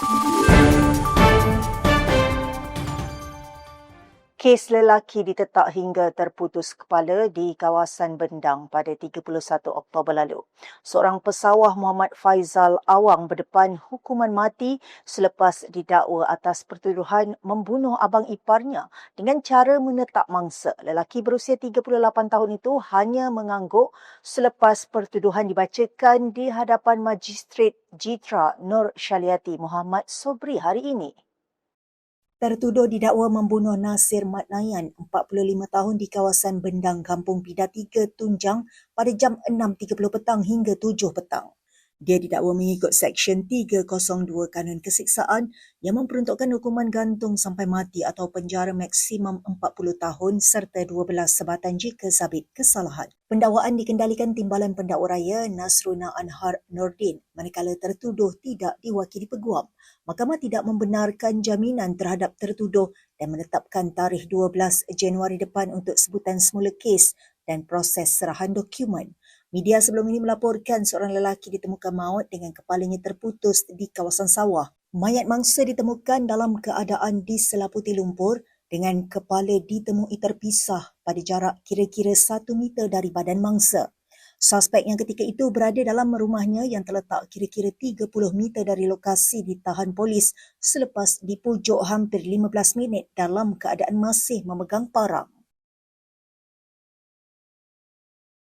Thank you. Kes lelaki ditetak hingga terputus kepala di kawasan Bendang pada 31 Oktober lalu. Seorang pesawah Muhammad Faizal Awang berdepan hukuman mati selepas didakwa atas pertuduhan membunuh abang iparnya dengan cara menetak mangsa. Lelaki berusia 38 tahun itu hanya mengangguk selepas pertuduhan dibacakan di hadapan Magistrat Jitra Nur Syaliati Muhammad Sobri hari ini. Tertuduh didakwa membunuh Nasir Matnayan, 45 tahun di kawasan Bendang, Kampung Pida 3, Tunjang pada jam 6.30 petang hingga 7 petang. Dia didakwa mengikut Seksyen 302 Kanun Kesiksaan yang memperuntukkan hukuman gantung sampai mati atau penjara maksimum 40 tahun serta 12 sebatan jika sabit kesalahan. Pendakwaan dikendalikan Timbalan Pendakwa Raya Nasruna Anhar Nordin manakala tertuduh tidak diwakili peguam. Mahkamah tidak membenarkan jaminan terhadap tertuduh dan menetapkan tarikh 12 Januari depan untuk sebutan semula kes dan proses serahan dokumen. Media sebelum ini melaporkan seorang lelaki ditemukan maut dengan kepalanya terputus di kawasan sawah. Mayat mangsa ditemukan dalam keadaan diselaputi lumpur dengan kepala ditemui terpisah pada jarak kira-kira satu meter dari badan mangsa. Suspek yang ketika itu berada dalam rumahnya yang terletak kira-kira 30 meter dari lokasi ditahan polis selepas dipujuk hampir 15 minit dalam keadaan masih memegang parang.